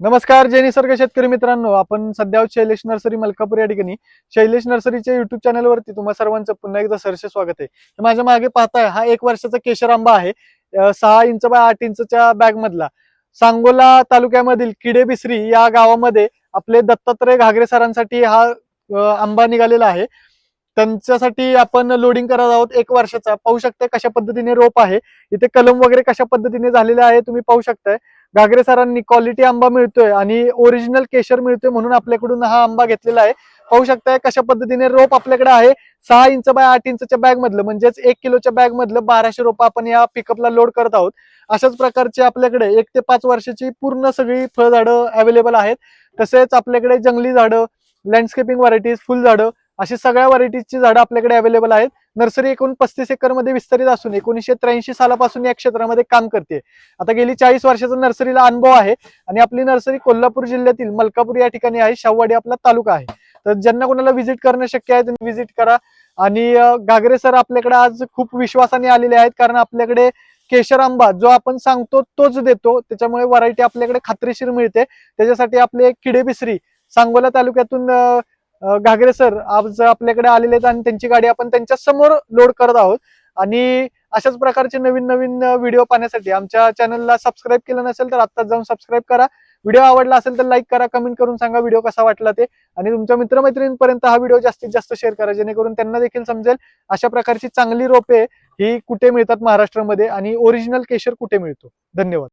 नमस्कार जय निसर्ग शेतकरी मित्रांनो. आपण सध्या शैलेश नर्सरी मलकापूर या ठिकाणी. शैलेश नर्सरीच्या युट्यूब चॅनलवरती तुम्हा सर्वांचं पुन्हा एकदा सरसे स्वागत आहे. माझ्या मागे पाहताय हा एक वर्षाचा केशर आंबा आहे सहा इंच बाय आठ इंचच्या बॅग मधला सांगोला तालुक्यामधील किडे बिसरी या गावामध्ये आपले दत्तात्रय घागरे सरांसाठी हा आंबा निघालेला आहे. त्यांच्यासाठी आपण लोडिंग करत आहोत एक वर्षाचा. पाहू शकताय कशा पद्धतीने रोप आहे. इथे कलम वगैरे कशा पद्धतीने झालेले आहे तुम्ही पाहू शकताय. घागरे सरांनी क्वालिटी आंबा मिळतोय आणि ओरिजिनल केशर मिळतोय म्हणून आपल्याकडून हा आंबा घेतलेला आहे. पाहू शकताय कशा पद्धतीने रोप आपल्याकडे आहे. सहा इंच बाय आठ इंचच्या बॅग मधलं म्हणजेच एक किलोच्या बॅग मधलं बाराशे रोप आपण या पिकअपला लोड करत आहोत. अशाच प्रकारचे आपल्याकडे एक ते पाच वर्षाची पूर्ण सगळी फळझाडं अवेलेबल आहेत. तसेच आपल्याकडे जंगली झाडं लँडस्केपिंग व्हरायटीज फुल झाडं अशी सगळ्या व्हरायटीजची झाडं आपल्याकडे अवेलेबल आहेत. नर्सरी एकूण पस्तीस एकरमध्ये विस्तारित असून एकोणीसशे त्र्याऐंशी सालापासून या क्षेत्रामध्ये काम करते. आता गेली चाळीस वर्षाचा नर्सरीला अनुभव आहे आणि आपली नर्सरी कोल्हापूर जिल्ह्यातील मलकापूर या ठिकाणी आहे. शाहवाडी आपला तालुका आहे. तर ज्यांना कोणाला व्हिजिट करणं शक्य आहे त्यांनी व्हिजिट करा. आणि घागरे सर आपल्याकडे आज खूप विश्वासाने आलेले आहेत कारण आपल्याकडे केशर आंबा जो आपण सांगतो तोच देतो. त्याच्यामुळे व्हरायटी आपल्याकडे खात्रीशीर मिळते. त्याच्यासाठी आपले किडे बिसरी सांगोला तालुक्यातून घागरे सर आज आपल्याकडे आलेले आहेत आणि त्यांची गाडी आपण त्यांच्यासमोर लोड करत आहोत. आणि अशाच प्रकारचे नवीन नवीन व्हिडिओ पाहण्यासाठी आमच्या चॅनलला सबस्क्राईब केलं नसेल तर आत्ताच जाऊन सबस्क्राईब करा. व्हिडिओ आवडला असेल तर लाईक करा कमेंट करून सांगा व्हिडिओ कसा वाटला ते. आणि तुमच्या मित्रमैत्रिणींपर्यंत हा व्हिडिओ जास्तीत जास्त शेअर करा जेणेकरून त्यांना देखील समजेल अशा प्रकारची चांगली रोपे ही कुठे मिळतात महाराष्ट्रामध्ये आणि ओरिजिनल केशर कुठे मिळतो. धन्यवाद.